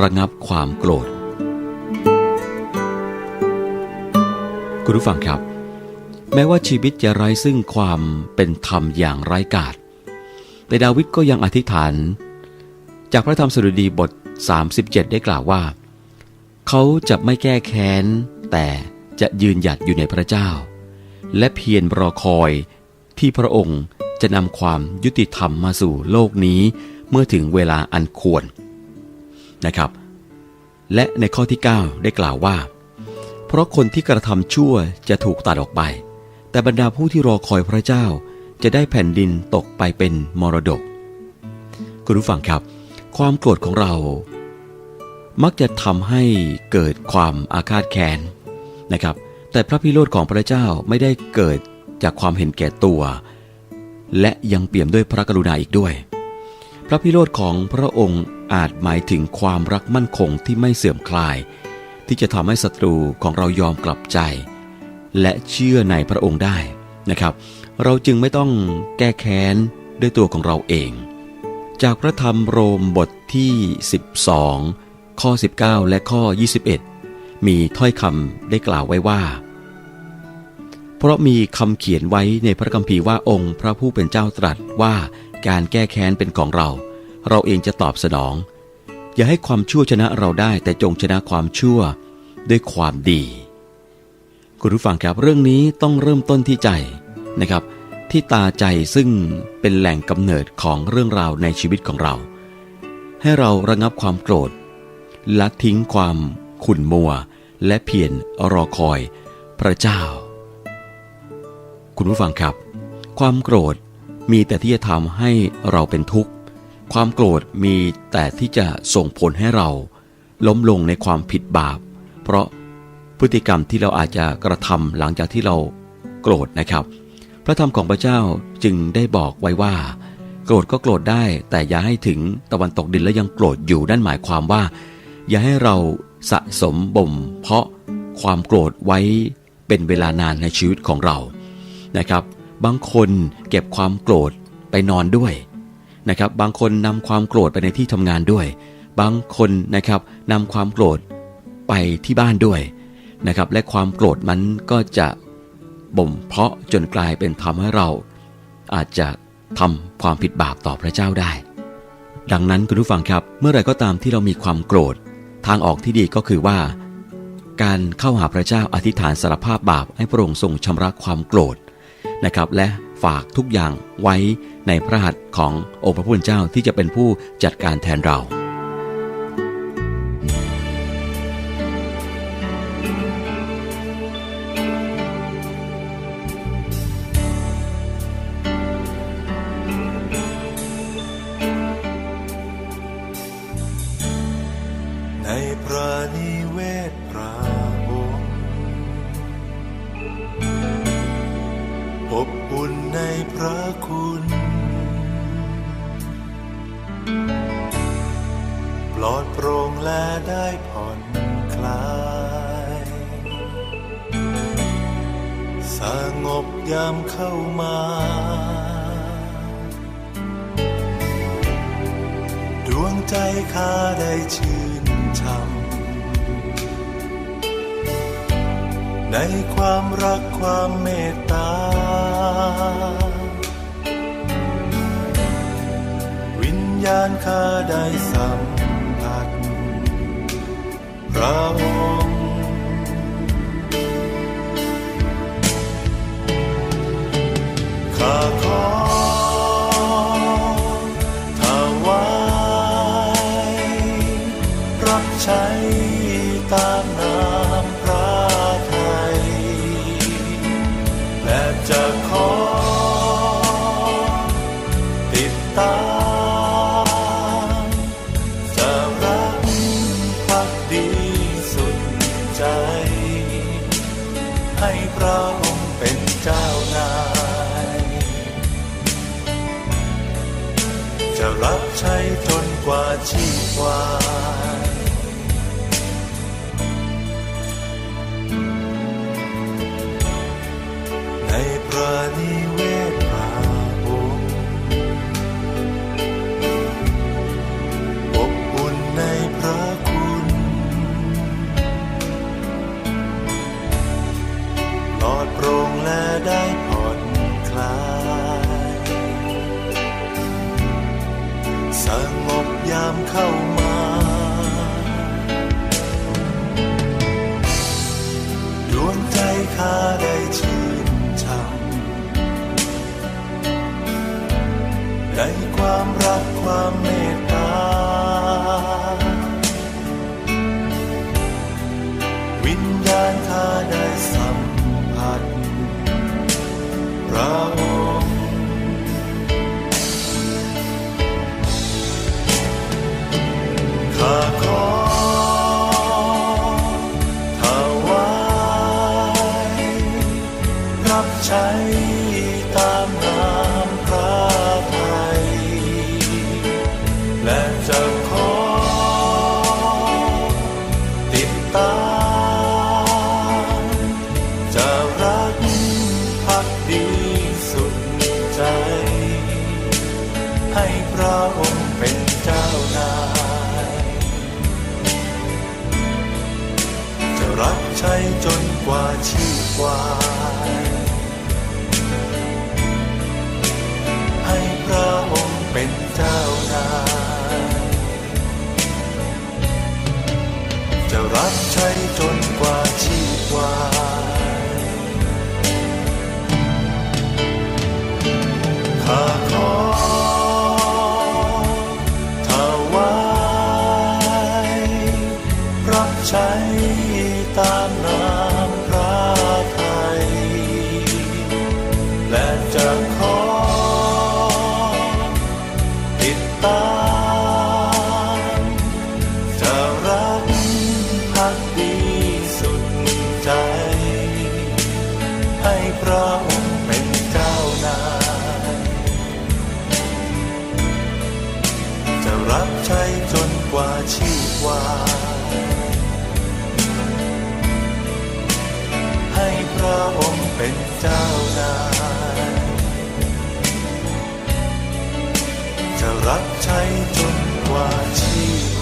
ระงับความโกรธ คุณผู้ฟังครับ แม้ว่าชีวิตจะไร้ซึ่งความเป็นธรรมอย่างไร้กาศ แต่ดาวิดก็ยังอธิษฐาน จากพระธรรมสดุดีบท 37 ได้กล่าวว่า เขาจะไม่แก้แค้น แต่จะยืนหยัดอยู่ในพระเจ้า และเพียรรอคอยที่พระองค์จะนำความยุติธรรมมาสู่โลกนี้เมื่อถึงเวลาอันควร นะครับ และในข้อที่ 9 ได้กล่าวว่า เพราะคนที่กระทำชั่วจะถูกตัดออกไป แต่บรรดาผู้ที่รอคอยพระเจ้าจะได้แผ่นดินตกไปเป็นมรดก คุณผู้ฟังครับ ความโกรธของเรา มักจะทำให้เกิดความอาฆาตแค้นนะครับ แต่พระพิโรธของพระเจ้าไม่ได้เกิดจากความเห็นแก่ตัว และยังเปี่ยมด้วยพระกรุณาอีกด้วย พระพิโรธของพระองค์ อาจหมายถึงความรักมั่นคงที่ไม่เสื่อมคลาย ที่จะทำให้ศัตรูของเรายอมกลับใจ และเชื่อในพระองค์ได้นะครับ เราจึงไม่ต้องแก้แค้นด้วยตัวของเราเอง จากพระธรรมโรมบทที่ 12 ข้อ 19 และข้อ 21 มีถ้อยคำได้กล่าวไว้ว่า เพราะมีคำเขียนไว้ในพระคัมภีร์ว่าองค์พระผู้เป็นเจ้าตรัสว่าการแก้แค้นเป็นของเรา เราเองจะตอบสนอง อย่าให้ความชั่วชนะเราได้แต่จงชนะความชั่วด้วยความดี คุณผู้ฟังครับเรื่องนี้ต้องเริ่มต้นที่ใจนะครับ ที่ตาใจซึ่งเป็นแหล่งกำเนิดของเรื่องราวในชีวิตของเรา ให้เราระงับความโกรธละทิ้งความขุ่นมัว และเพียรรอคอย พระเจ้า คุณผู้ฟังครับ ความโกรธมีแต่ที่จะทำให้เราเป็นทุกข์ ความโกรธมีแต่ที่จะส่งผลให้เรา ล้มลงในความผิดบาป เพราะพฤติกรรมที่เราอาจจะกระทำหลังจากที่เราโกรธนะครับ พระธรรมของพระเจ้าจึงได้บอกไว้ว่า โกรธก็โกรธได้ แต่อย่าให้ถึงตะวันตกดินแล้วยังโกรธอยู่นั่นหมายความว่า อย่าให้เราสะสมบ่ม เพราะความโกรธไว้เป็นเวลานานในชีวิตของเรานะครับ บางคนเก็บความโกรธไปนอนด้วย นะครับบางคนนำความโกรธไปในที่ทำงานด้วย บางคนนะครับนำความโกรธไปที่บ้านด้วยนะครับและความโกรธมันก็จะบ่มเพาะจนกลายเป็นทำให้เรา อาจจะทำความผิดบาปต่อพระเจ้าได้ ดังนั้นคุณผู้ฟังครับเมื่อไรก็ตามที่เรามีความโกรธ ทางออกที่ดีก็คือว่า การเข้าหาพระเจ้าอธิษฐานสารภาพบาปให้พระองค์ทรงชำระความโกรธนะครับและ ฝากทุกอย่างไว้ในพระหัตถ์ขององค์พระผู้เป็นเจ้าที่จะเป็นผู้จัดการแทนเรา อบอุ่นในพระคุณ ปลอดโปร่งและได้ผ่อนคลาย สงบยามเข้ามา ดวงใจข้าได้ชื่นช่ำ ในความรักความเมตตา วิญญาณข้าได้สัมผัสพระองค์ ให้พระองค์เป็นเจ้านาย จะรับใช้จนกว่าชีวาย และได้ผ่อนคลายสงบยามเข้ามาดวงใจข้าได้ชื่นช่ำได้ความรักความเมตตาวิญญาณข้าได้สัมผัส พร จนกว่าชีพวายให้พระองค์เป็นเจ้านายจะรับใช้จนกว่าชีพวายข้าขอถวายรับใช้ตา รับใช้จนกว่าชีพวาให้พระองค์เป็นเจ้านายจะรับใช้จนกว่าชี